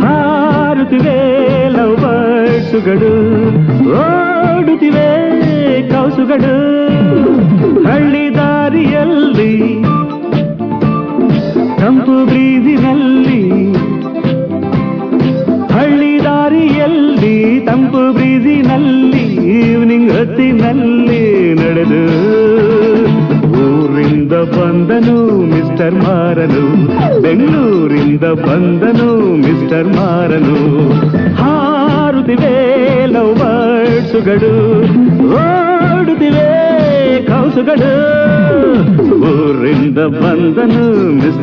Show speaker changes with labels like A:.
A: ಹಾರುತ್ತಿವೆ love ಬರ್ಸುಗಳು ಓಡುತ್ತಿವೆ ಕೌಸುಗಳು. ಹಳ್ಳಿ ದಾರಿಯಲ್ಲಿ, ತಂಪು ಬ್ರೀಜಿನಲ್ಲಿ ಹಳ್ಳಿ ದಾರಿಯಲ್ಲಿ, ತಂಪು ಬ್ರೀಜಿನಲ್ಲಿ ಈವ್ನಿಂಗ್ ಹೊತ್ತಿನಲ್ಲಿ ನಡೆದು ಬಂದನು ಮಿಸ್ಟರ್ ಮಾರನು ಬೆಂಗಳೂರಿಂದ ಬಂದನು ಮಿಸ್ಟರ್ ಮಾರನು ಹಾರುತ್ತಿವೆ ಲವ್ ಬರ್ಡ್ಸುಗಳು ಓಡುತ್ತಿವೆ ಕೌಸುಗಳು ಊರಿಂದ ಬಂದನು ಮಿಸ್ಟರ್